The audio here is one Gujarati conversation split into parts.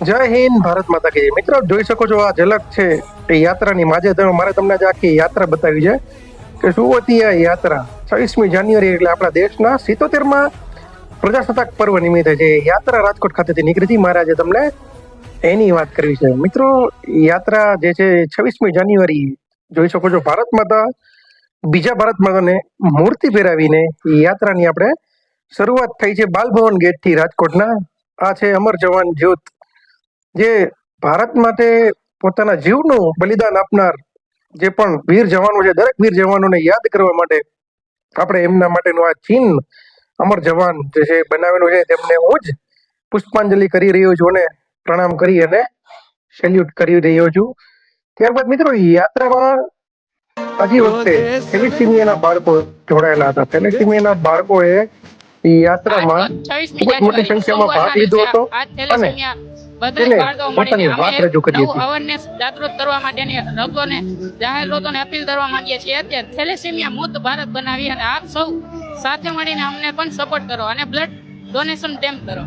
જય હિન્દ, ભારત માતા કી મિત્રો, જોઈ શકો છો આ ઝલક છે એ યાત્રાની. માજે તમે મારે તમને આજે આખી યાત્રા બતાવી છે કે શું હતી આ યાત્રા, છવ્વીસમી જાન્યુઆરી એટલે આપણા દેશના સિત્તોતેરમાં પ્રજાસત્તાક પર્વ નિમિત્તે જે યાત્રા રાજકોટ ખાતેથી નીકળી હતી. મારે આજે તમને એની વાત કરવી છે. મિત્રો, યાત્રા જે છે છવ્વીસમી જાન્યુઆરી, જોઈ શકો છો ભારત માતા, બીજા ભારત માતાને મૂર્તિ પહેરાવીને યાત્રાની આપણે શરૂઆત થઈ છે. બાલભવન ગેટથી રાજકોટના. આ છે અમર જવાન જ્યોત જે ભારત માટે પોતાના જીવનું બલિદાન આપનાર જે પણ વીર જવાનો છે દરેક વીર જવાનોને યાદ કરવા માટે આપણે એમના માટેનું આ ચિહ્ન અમર જવાન જે છે બનાવેલું છે. તેમને હું જ પુષ્પાંજલિ કરી રહ્યો છું અને પ્રણામ કરી અને સેલ્યુટ કરી રહ્યો છું. ત્યારબાદ મિત્રો યાત્રામાં હજી વખતે થેલેસીમિયાના બાળકો જોડાયેલા હતા. થેલેસીમિયાના બાળકોએ યાત્રામાં ખૂબ જ મોટી સંખ્યામાં ભાગ લીધો હતો અને બધા બાળકો વાત રજૂ કરીએ છીએ જાગૃત કરવા માટેની લોકોને અપીલ કરવા માંગીએ છીએ. અત્યારે થેલેસેમિયા ભારત બનાવી અને આપ સૌ સાથે મળીને અમને પણ સપોર્ટ કરો અને બ્લડ ડોનેશન કેમ્પ કરો?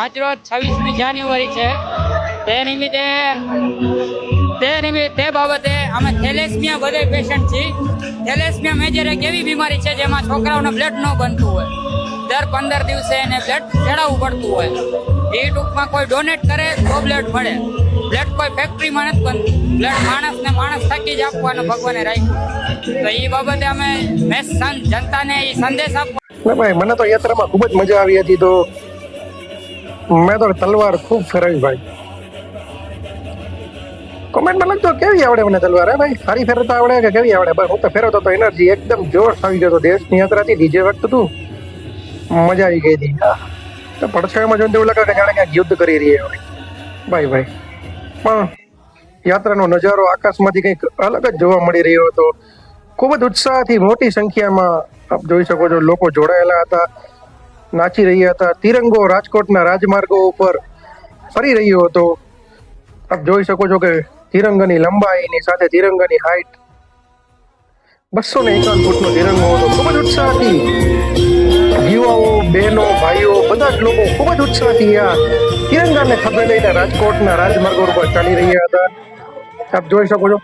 આજ રોજ છવ્વીસમી જાન્યુઆરી છે. તે નિમિત્તે તે તે બાબતે અમે થેલેસમિયા બધે પેશન્ટ છીએ. થેલેસમિયા મેજર એક એવી બીમારી છે જેમાં છોકરાઓને બ્લડ ન બનતું હોય? દર પંદર દિવસે એને બ્લડ ચડાવવું પડતું હોય. એ ટૂંકમાં કોઈ ડોનેટ કરે તો બ્લડ મળે. બ્લડ કોઈ ફેક્ટરીમાં નથી બનતું. બ્લડ માણસને માણસ થકી જ આપવાનું, ભગવાને રાખ્યું. તો એ બાબતે અમે મેસ જનતાને એ સંદેશ આપવા ભાઈ, મને તો યાત્રામાં ખૂબ જ મજા આવી હતી તો મેં તો તલવાર ખૂબ ફેરવી ભાઈ. કોમેન્ટમાં લખજો, કેવી આવડે મને તલવાર ભાઈ? સારી ફેરવતા આવડે કે કેવી આવડે? ભાઈ હું તો ફેરવતો તો એનર્જી એકદમ જોર આવી ગયો તો દેશની યાત્રાથી ડીજે વખત તું. મજા આવી ગઈ હતી. તો પડછાયામાં જોઈને એવું લાગે કે જાણે ક્યાંક યુદ્ધ કરી રહી હોય. ભાઈ ભાઈ. પણ યાત્રાનો નજારો આકાશમાંથી કંઈક અલગ જ જોવા મળી રહ્યો હતો. ખૂબ જ ઉત્સાહથી મોટી સંખ્યામાં આપ જોઈ શકો છો લોકો જોડાયેલા હતા, નાચી રહ્યા હતા. તિરંગો રાજકોટના રાજમાર્ગો ઉપર ફરી રહ્યો હતો. આપ જોઈ શકો છો કે તિરંગાની લંબાઈની સાથે તિરંગાની હાઈટ બસો ને એકાવન ફૂટનો તિરંગો હતો. ખૂબ જ ઉત્સાહથી યુવાઓ, બહેનો, ભાઈઓ, બધા જ લોકો ખૂબ જ ઉત્સાહથી આ તિરંગાને ખભે લઈને રાજકોટના રાજમાર્ગો ઉપર ચાલી રહ્યા હતા. આપ જોઈ શકો છો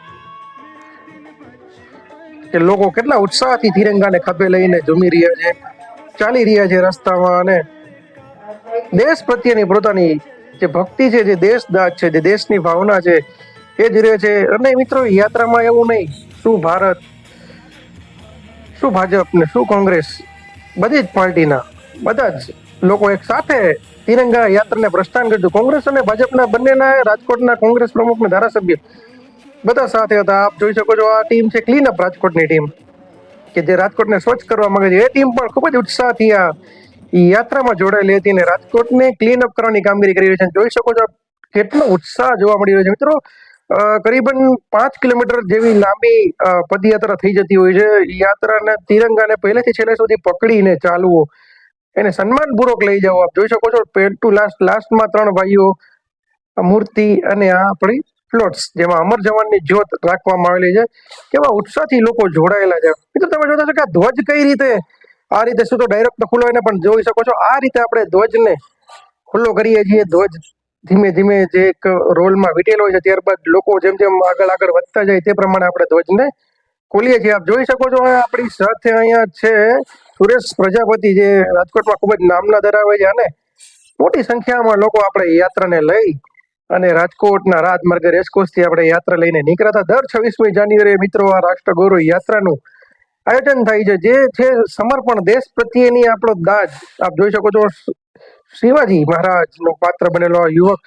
કે લોકો કેટલા ઉત્સાહથી તિરંગાને ખભે લઈને જમી રહ્યા છે, ચાલી રહ્યા છે રસ્તામાં અને દેશ પ્રત્યેની પોતાની જે ભક્તિ છે, જે દેશદાજ છે, જે દેશની ભાવના છે એ જ રહે છે. અને મિત્રો, યાત્રામાં એવું નહીં. શું ભારત? શું ભાજપ ને શું કોંગ્રેસ? બધી જ પાર્ટીના. બધા જ લોકો એક સાથે તિરંગા યાત્રાને પ્રસ્થાન કર્યું કોંગ્રેસ અને ભાજપના બંનેના રાજકોટના કોંગ્રેસ પ્રમુખ ને ધારાસભ્ય બધા સાથે હતા. આપ જોઈ શકો છો, આ ટીમ છે ક્લીન અપ રાજકોટની ટીમ. કે જે રાજકોટને સ્વચ્છ કરવા માંગે છે. એ ટીમ પણ ખૂબ જ ઉત્સાહથી આ યાત્રામાં જોડાયેલી હતી અને રાજકોટને ક્લીન અપ કરવાની કામગીરી કરી રહી છે. જોઈ શકો છો, કેટલો ઉત્સાહ જોવા મળી રહ્યો છે. મિત્રો કરીબન પાંચ કિલોમીટર જેવી લાંબી પદયાત્રા થઈ જતી હોય છે. યાત્રાને તિરંગાને પહેલેથી છેલ્લે સુધી પકડીને ચાલવો. એને સન્માનપૂર્વક લઈ જવો. આપ જોઈ શકો છો પેડ ટુ લાસ્ટ, લાસ્ટમાં ત્રણ ભાઈઓ મૂર્તિ અને આ આપણી ફ્લોટ્સ જેમાં અમર જવાનની જ્યોત રાખવામાં આવેલી છે. કેવા ઉત્સાહથી લોકો જોડાયેલા છે. મિત્રો, તમે જોતા છો કે આ ધ્વજ કઈ રીતે, આ રીતે શું તો ડાયરેક્ટ તો ખુલ્લો એને પણ જોઈ શકો છો. આ રીતે આપણે ધ્વજને ખુલ્લો કરીએ છીએ. ધ્વજ ધીમે ધીમે જે એક રોલમાં વીટેલો છે, ત્યારબાદ લોકો જેમ જેમ આગળ આગળ વધતા જાય તે પ્રમાણે આપણે ધ્વજને ખોલીએ છીએ. આપ જોઈ શકો છો આપણી સાથે અહીંયા છે સુરેશ પ્રજાપતિ, જે રાજકોટમાં ખૂબ જ નામના ધરાવે છે અને મોટી સંખ્યામાં લોકો આપણે યાત્રાને લઈ અને રાજકોટના રાજમાર્ગે રેસકોર્સથી આપણે યાત્રા લઈને નીકળ્યા હતા. દર છવ્વીસમી જાન્યુઆરી મિત્રો આ રાષ્ટ્ર ગૌરવ યાત્રાનું આયોજન થાય છે, જે છે સમર્પણ. દેશ પ્રત્યેની આપણો દાજ. આપ જોઈ શકો છો શિવાજી મહારાજનો પાત્ર બનેલો યુવક,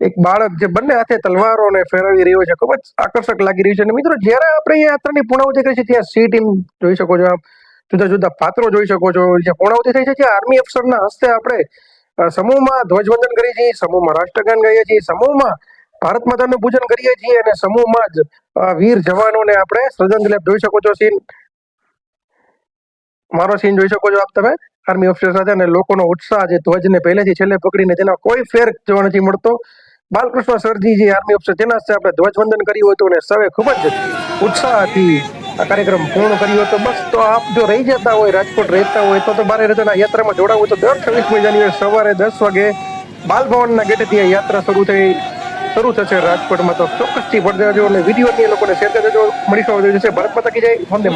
એક બાળક જે બંને હાથે તલવારોને ફેરવી રહ્યો છે, ખૂબ જ આકર્ષક લાગી રહ્યું છે. અને મિત્રો, જ્યારે આપણે એ યાત્રાની પૂર્ણાવતી કરી છે ત્યાં સી ટીમ જોઈ શકો છો આપ, જુદા જુદા પાત્રો જોઈ શકો છો. જે પૂર્ણાવતી થઈ છે ત્યાં આર્મી અફસરના હસ્તે આપણે સમૂહમાં ધ્વજવંદન કરીએ છીએ, સમૂહમાં રાષ્ટ્રગાન ગાઈએ છીએ, સમૂહમાં ભારત માતાનું પૂજન કરીએ છીએ અને સમૂહમાં જ વીર જવાનોને આપણે શ્રદ્ધાંજલિ જોઈ શકો છો. સીન, મારો સીન જોઈ શકો છો આપ તમે. આર્મી ઓફિસર સાથે અને લોકોનો ઉત્સાહ જે ધ્વજને પહેલેથી છેલ્લે પકડીને તેના કોઈ ફેર જોવા નથી મળતો. બાલકૃષ્ણ સરજી જે આર્મી ઓફિસર તેના સાથે આપણે ધ્વજવંદન કર્યું હતું અને સૌએ ખૂબ જ ઉત્સાહથી આ કાર્યક્રમ પૂર્ણ કર્યો હતો. બસ તો આપ જો રહી જતા હોય, રાજકોટ રહેતા હોય, તો તો બારે રજાના યાત્રામાં જોડાવું તો દર છવ્વીસમી જાન્યુઆરી સવારે દસ વાગે બાલભવનના ગેટેથી આ યાત્રા શરૂ થઈ, શરૂ થશે રાજકોટમાં. તો ચોક્કસથી ભરજાજો અને વિડીયોની લોકોને શેર કરજો. મળીશું જશે ભારત માતા કી જય. વંદે.